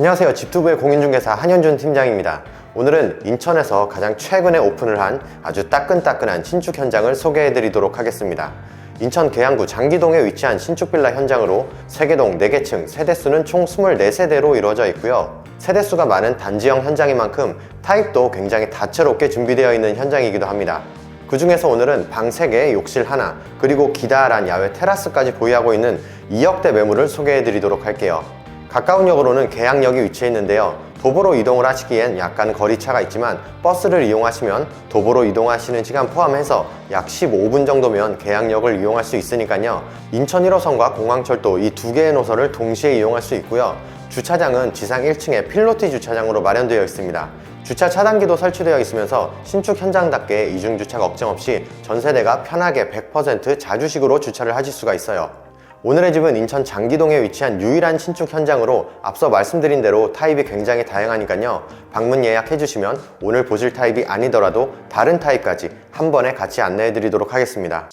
안녕하세요. 집투브의 공인중개사 한현준 팀장입니다. 오늘은 인천에서 가장 최근에 오픈을 한 아주 따끈따끈한 신축 현장을 소개해 드리도록 하겠습니다. 인천 계양구 장기동에 위치한 신축 빌라 현장으로 세개동 4개층, 세대수는 총 24세대로 이루어져 있고요. 세대수가 많은 단지형 현장인 만큼 타입도 굉장히 다채롭게 준비되어 있는 현장이기도 합니다. 그 중에서 오늘은 방 3개, 욕실 하나, 그리고 기다란 야외 테라스까지 보유하고 있는 2억대 매물을 소개해 드리도록 할게요. 가까운 역으로는 계양역이 위치해 있는데요. 도보로 이동을 하시기엔 약간 거리차가 있지만 버스를 이용하시면 도보로 이동하시는 시간 포함해서 약 15분 정도면 계양역을 이용할 수 있으니까요. 인천 1호선과 공항철도 이 두 개의 노선을 동시에 이용할 수 있고요. 주차장은 지상 1층에 필로티 주차장으로 마련되어 있습니다. 주차 차단기도 설치되어 있으면서 신축 현장답게 이중주차 걱정 없이 전세대가 편하게 100% 자주식으로 주차를 하실 수가 있어요. 오늘의 집은 인천 장기동에 위치한 유일한 신축 현장으로 앞서 말씀드린 대로 타입이 굉장히 다양하니까요. 방문 예약해 주시면 오늘 보실 타입이 아니더라도 다른 타입까지 한 번에 같이 안내해 드리도록 하겠습니다.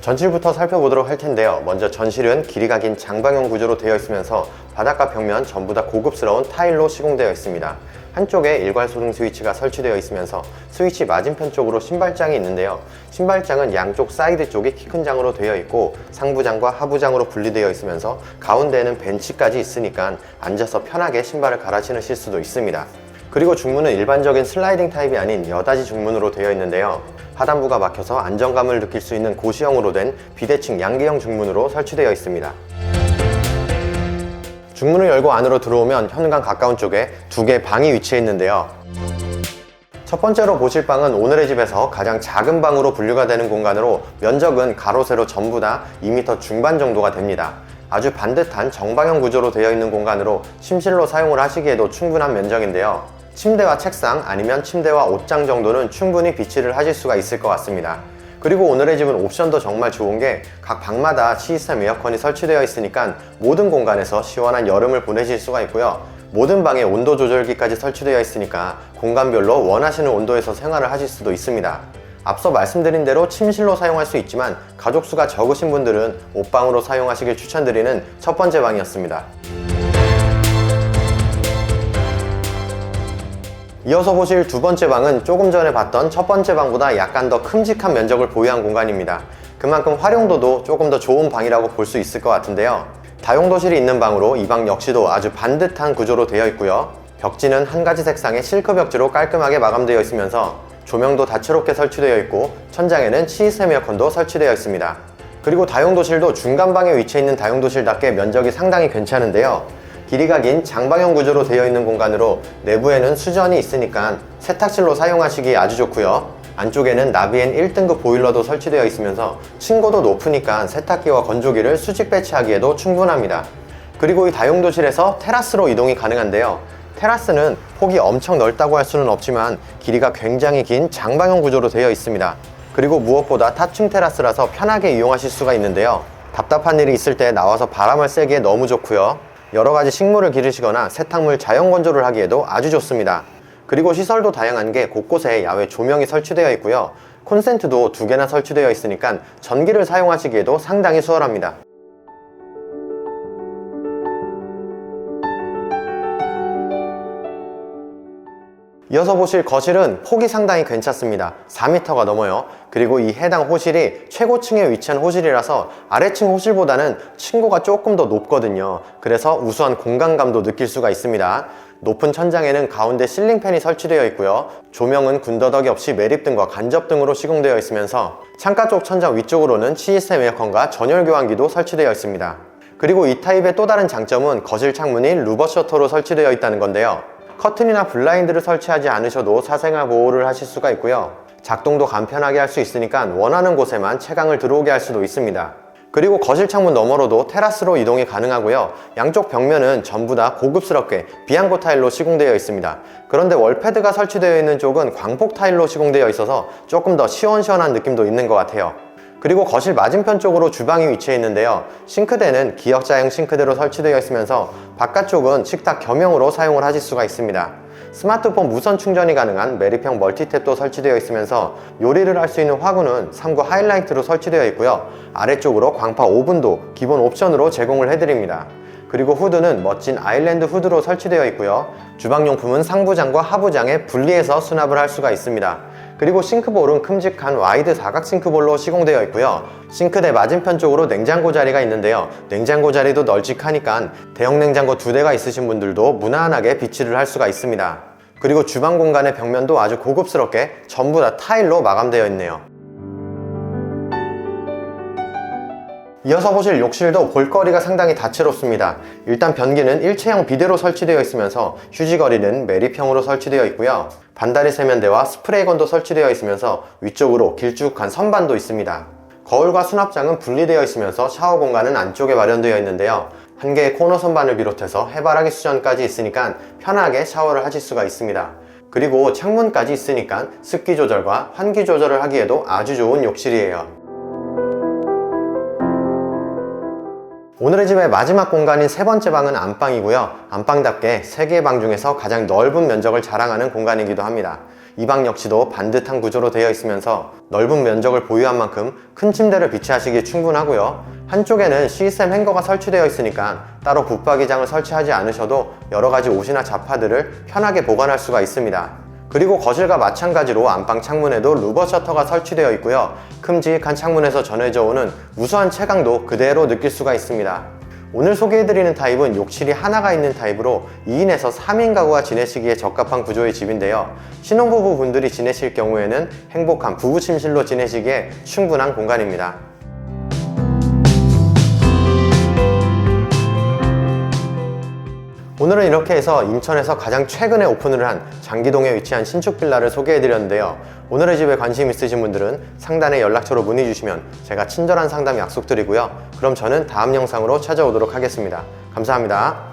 전실부터 살펴보도록 할 텐데요. 먼저 전실은 길이가 긴 장방형 구조로 되어 있으면서 바닥과 벽면 전부 다 고급스러운 타일로 시공되어 있습니다. 한쪽에 일괄 소등 스위치가 설치되어 있으면서 스위치 맞은편 쪽으로 신발장이 있는데요. 신발장은 양쪽 사이드 쪽이 키 큰 장으로 되어 있고 상부장과 하부장으로 분리되어 있으면서 가운데에는 벤치까지 있으니까 앉아서 편하게 신발을 갈아 신으실 수도 있습니다. 그리고 중문은 일반적인 슬라이딩 타입이 아닌 여닫이 중문으로 되어 있는데요. 하단부가 막혀서 안정감을 느낄 수 있는 고시형으로 된 비대칭 양기형 중문으로 설치되어 있습니다. 중문을 열고 안으로 들어오면 현관 가까운 쪽에 두 개의 방이 위치해 있는데요. 첫 번째로 보실 방은 오늘의 집에서 가장 작은 방으로 분류가 되는 공간으로 면적은 가로 세로 전부 다 2m 중반 정도가 됩니다. 아주 반듯한 정방형 구조로 되어 있는 공간으로 침실로 사용을 하시기에도 충분한 면적인데요. 침대와 책상 아니면 침대와 옷장 정도는 충분히 비치를 하실 수가 있을 것 같습니다. 그리고 오늘의 집은 옵션도 정말 좋은 게 각 방마다 시스템 에어컨이 설치되어 있으니까 모든 공간에서 시원한 여름을 보내실 수가 있고요. 모든 방에 온도 조절기까지 설치되어 있으니까 공간별로 원하시는 온도에서 생활을 하실 수도 있습니다. 앞서 말씀드린 대로 침실로 사용할 수 있지만 가족 수가 적으신 분들은 옷방으로 사용하시길 추천드리는 첫 번째 방이었습니다. 이어서 보실 두 번째 방은 조금 전에 봤던 첫 번째 방보다 약간 더 큼직한 면적을 보유한 공간입니다. 그만큼 활용도도 조금 더 좋은 방이라고 볼 수 있을 것 같은데요. 다용도실이 있는 방으로 이 방 역시도 아주 반듯한 구조로 되어 있고요. 벽지는 한 가지 색상의 실크 벽지로 깔끔하게 마감되어 있으면서 조명도 다채롭게 설치되어 있고 천장에는 시스템 에어컨도 설치되어 있습니다. 그리고 다용도실도 중간방에 위치해 있는 다용도실답게 면적이 상당히 괜찮은데요. 길이가 긴 장방형 구조로 되어 있는 공간으로 내부에는 수전이 있으니까 세탁실로 사용하시기 아주 좋고요. 안쪽에는 나비엔 1등급 보일러도 설치되어 있으면서 층고도 높으니까 세탁기와 건조기를 수직 배치하기에도 충분합니다. 그리고 이 다용도실에서 테라스로 이동이 가능한데요. 테라스는 폭이 엄청 넓다고 할 수는 없지만 길이가 굉장히 긴 장방형 구조로 되어 있습니다. 그리고 무엇보다 타층 테라스라서 편하게 이용하실 수가 있는데요. 답답한 일이 있을 때 나와서 바람을 쐬기에 너무 좋고요. 여러 가지 식물을 기르시거나 세탁물 자연 건조를 하기에도 아주 좋습니다. 그리고 시설도 다양한 게 곳곳에 야외 조명이 설치되어 있고요. 콘센트도 두 개나 설치되어 있으니까 전기를 사용하시기에도 상당히 수월합니다. 이어서 보실 거실은 폭이 상당히 괜찮습니다. 4m가 넘어요. 그리고 이 해당 호실이 최고층에 위치한 호실이라서 아래층 호실보다는 층고가 조금 더 높거든요. 그래서 우수한 공간감도 느낄 수가 있습니다. 높은 천장에는 가운데 실링팬이 설치되어 있고요. 조명은 군더더기 없이 매립등과 간접등으로 시공되어 있으면서 창가 쪽 천장 위쪽으로는 시스템 에어컨과 전열 교환기도 설치되어 있습니다. 그리고 이 타입의 또 다른 장점은 거실 창문이 루버 셔터로 설치되어 있다는 건데요. 커튼이나 블라인드를 설치하지 않으셔도 사생활 보호를 하실 수가 있고요. 작동도 간편하게 할 수 있으니까 원하는 곳에만 채광을 들어오게 할 수도 있습니다. 그리고 거실 창문 너머로도 테라스로 이동이 가능하고요. 양쪽 벽면은 전부 다 고급스럽게 비앙고 타일로 시공되어 있습니다. 그런데 월패드가 설치되어 있는 쪽은 광폭 타일로 시공되어 있어서 조금 더 시원시원한 느낌도 있는 것 같아요. 그리고 거실 맞은편 쪽으로 주방이 위치해 있는데요. 싱크대는 기역자형 싱크대로 설치되어 있으면서 바깥쪽은 식탁 겸용으로 사용을 하실 수가 있습니다. 스마트폰 무선 충전이 가능한 메리평 멀티탭도 설치되어 있으면서 요리를 할 수 있는 화구는 3구 하이라이트로 설치되어 있고요. 아래쪽으로 광파 오븐도 기본 옵션으로 제공을 해드립니다. 그리고 후드는 멋진 아일랜드 후드로 설치되어 있고요. 주방용품은 상부장과 하부장에 분리해서 수납을 할 수가 있습니다. 그리고 싱크볼은 큼직한 와이드 사각 싱크볼로 시공되어 있고요. 싱크대 맞은편 쪽으로 냉장고 자리가 있는데요. 냉장고 자리도 널찍하니까 대형 냉장고 두 대가 있으신 분들도 무난하게 비치를 할 수가 있습니다. 그리고 주방 공간의 벽면도 아주 고급스럽게 전부 다 타일로 마감되어 있네요. 이어서 보실 욕실도 볼거리가 상당히 다채롭습니다. 일단 변기는 일체형 비대로 설치되어 있으면서 휴지거리는 매립형으로 설치되어 있고요. 반다리 세면대와 스프레이건도 설치되어 있으면서 위쪽으로 길쭉한 선반도 있습니다. 거울과 수납장은 분리되어 있으면서 샤워 공간은 안쪽에 마련되어 있는데요. 한 개의 코너 선반을 비롯해서 해바라기 수전까지 있으니까 편하게 샤워를 하실 수가 있습니다. 그리고 창문까지 있으니까 습기 조절과 환기 조절을 하기에도 아주 좋은 욕실이에요. 오늘의 집의 마지막 공간인 세 번째 방은 안방이고요. 안방답게 세 개의 방 중에서 가장 넓은 면적을 자랑하는 공간이기도 합니다. 이 방 역시도 반듯한 구조로 되어 있으면서 넓은 면적을 보유한 만큼 큰 침대를 비치하시기 충분하고요. 한쪽에는 시스템 행거가 설치되어 있으니까 따로 붙박이장을 설치하지 않으셔도 여러 가지 옷이나 잡화들을 편하게 보관할 수가 있습니다. 그리고 거실과 마찬가지로 안방 창문에도 루버 셔터가 설치되어 있고요. 큼직한 창문에서 전해져 오는 우수한 채광도 그대로 느낄 수가 있습니다. 오늘 소개해드리는 타입은 욕실이 하나가 있는 타입으로 2인에서 3인 가구가 지내시기에 적합한 구조의 집인데요. 신혼부부 분들이 지내실 경우에는 행복한 부부 침실로 지내시기에 충분한 공간입니다. 오늘은 이렇게 해서 인천에서 가장 최근에 오픈을 한 장기동에 위치한 신축 빌라를 소개해드렸는데요. 오늘의 집에 관심 있으신 분들은 상단에 연락처로 문의 주시면 제가 친절한 상담 약속드리고요. 그럼 저는 다음 영상으로 찾아오도록 하겠습니다. 감사합니다.